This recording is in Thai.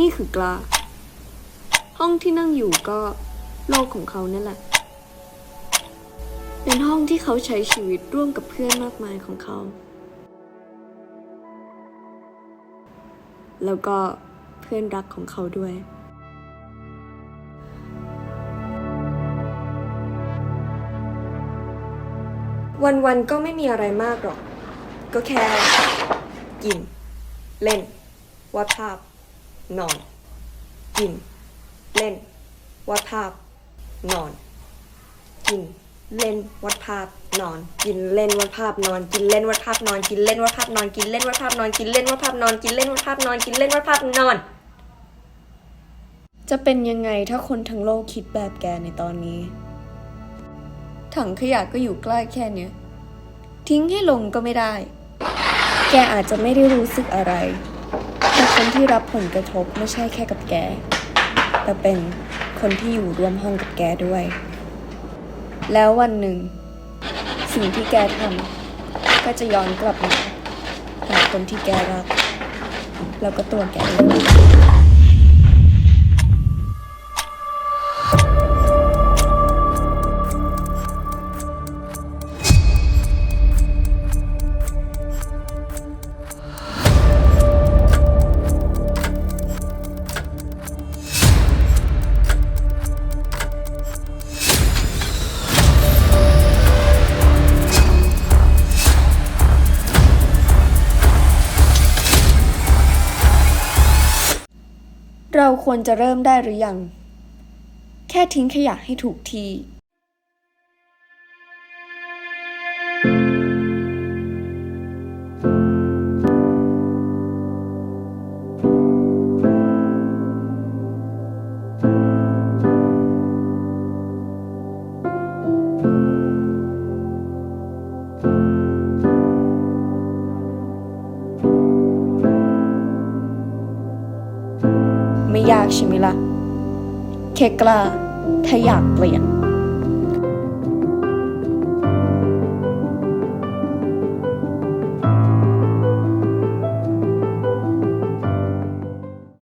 นี่คือกลา ห้องที่นั่งอยู่ก็โลกของเขานั่นแหละ เป็นห้องที่เขาใช้ชีวิตร่วมกับเพื่อนมากมายของเขา แล้วก็เพื่อนรักของเขาด้วยวันๆ ก็ไม่มีอะไรมากหรอก ก็แค่ กิน เล่นวาดภาพ นอน กิน เล่น วาดภาพ นอน กิน เล่นวาดภาพ นอน กินเล่นวาดภาพนอน กินเล่นวาดภาพนอน กินเล่นวาดภาพนอน กินเล่นวาดภาพนอน กินเล่นวาดภาพนอน กินเล่นวาดภาพนอน กินเล่นวาดภาพนอน จะเป็นยังไงถ้าคนทั้งโลกคิดแบบแกในตอนนี้ ถังขยะก็อยู่ใกล้แค่เนี้ยทิ้งให้ลงก็ไม่ได้ แกอาจจะไม่ได้รู้สึกอะไร เป็นคนที่รับผลกระทบไม่ใช่แค่กับแก แต่เป็นคนที่อยู่ร่วมห้องกับแกด้วย แล้ววันหนึ่ง สิ่งที่แกทำก็จะย้อนกลับมาหาคนที่แกรัก แล้วก็ตัวแกเอง เราควรจะเริ่มได้หรือยัง แค่ทิ้งขยะให้ถูกที่ ยากใช่ไหมล่ะแค่กล้าถ้าอยากเปลี่ยน